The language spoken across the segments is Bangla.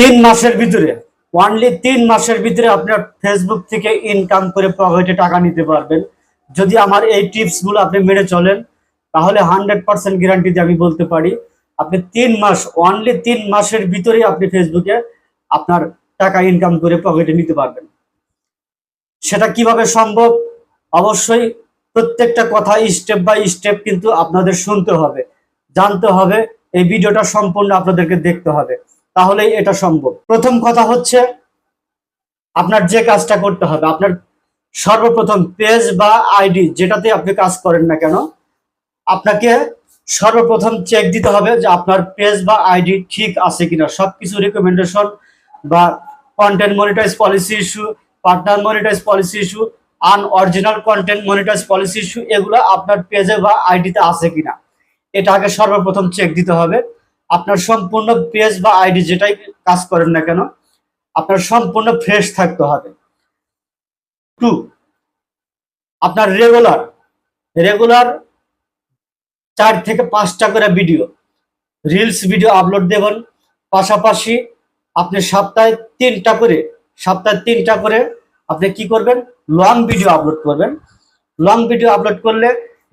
তিন মাসের ভিতরে ওয়ানলি তিন মাসের ভিতরে আপনার ফেসবুক থেকে ইনকাম করে পকেটে টাকা নিতে পারবেন। যদি আমার এই টিপসগুলো আপনি মেনে চলেন, তাহলে হান্ড্রেড পার্সেন্ট গ্যারান্টি দিয়ে আমি বলতে পারি, আপনি তিন মাস ওয়ানলি তিন মাসের ভিতরেই আপনি ফেসবুকে আপনার টাকা ইনকাম করে পকেটে নিতে পারবেন। সেটা কীভাবে সম্ভব? অবশ্যই প্রত্যেকটা কথা স্টেপ বাই স্টেপ কিন্তু আপনাদের শুনতে হবে, জানতে হবে, এই ভিডিওটা সম্পূর্ণ আপনাদেরকে দেখতে হবে। তাহলেই এটা সম্ভব। প্রথম কথা হচ্ছে, আপনার যে কাজটা করতে হবে, আপনার সর্বপ্রথম পেজ বা আইডি যেটাতে আপনি কাজ করেন না কেন, আপনাকে সর্বপ্রথম চেক দিতে হবে যে আপনার পেজ বা আইডি ঠিক আছে কিনা। সবকিছু রিকমেন্ডেশন বা content monetize policy issue partner monetize policy issue unoriginal content monetize policy issue এগুলো আপনার পেজে বা আইডিতে আছে কিনা। এটা আগে সর্বপ্রথম চেক দিতে হবে। আপনার সম্পূর্ণ পেজ বা আইডি যেটাই কাজ করেন না কেন, আপনার সম্পূর্ণ ফ্রেশ থাকতে হবে। টু আপনার রেগুলার রেগুলার চার থেকে পাঁচটা করে ভিডিও রিলস ভিডিও আপলোড দেবেন। পাশাপাশি আপনি সপ্তাহে তিনটা করে, সপ্তাহে তিনটা করে আপনি কি করবেন? লং ভিডিও আপলোড করবেন। লং ভিডিও আপলোড করলে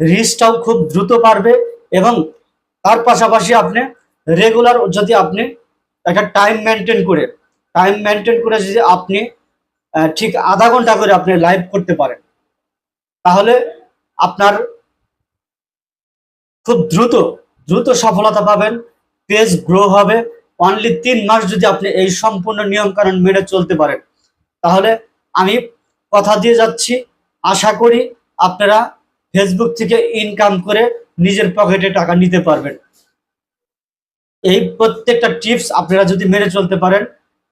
রিচটাও খুব দ্রুত পারবে এবং তার পাশাপাশি আপনি রেগুলার যদি আপনি একটা টাইম মেনটেন করে টাইম মেনটেন করে যদি আপনি ঠিক আধা ঘণ্টা করে আপনি লাইভ করতে পারেন, তাহলে আপনার খুব দ্রুত দ্রুত সফলতা পাবেন পেজ গ্রো হবে অনলি তিন মাস যদি আপনি এই সম্পূর্ণ নিয়ম কানুন মেনে চলতে পারেন, তাহলে আমি কথা দিয়ে যাচ্ছি, আশা করি আপনারা ফেসবুক থেকে ইনকাম করে নিজের পকেটে টাকা নিতে পারবেন। এই প্রত্যেকটা টিপস আপনারা যদি মেনে চলতে পারেন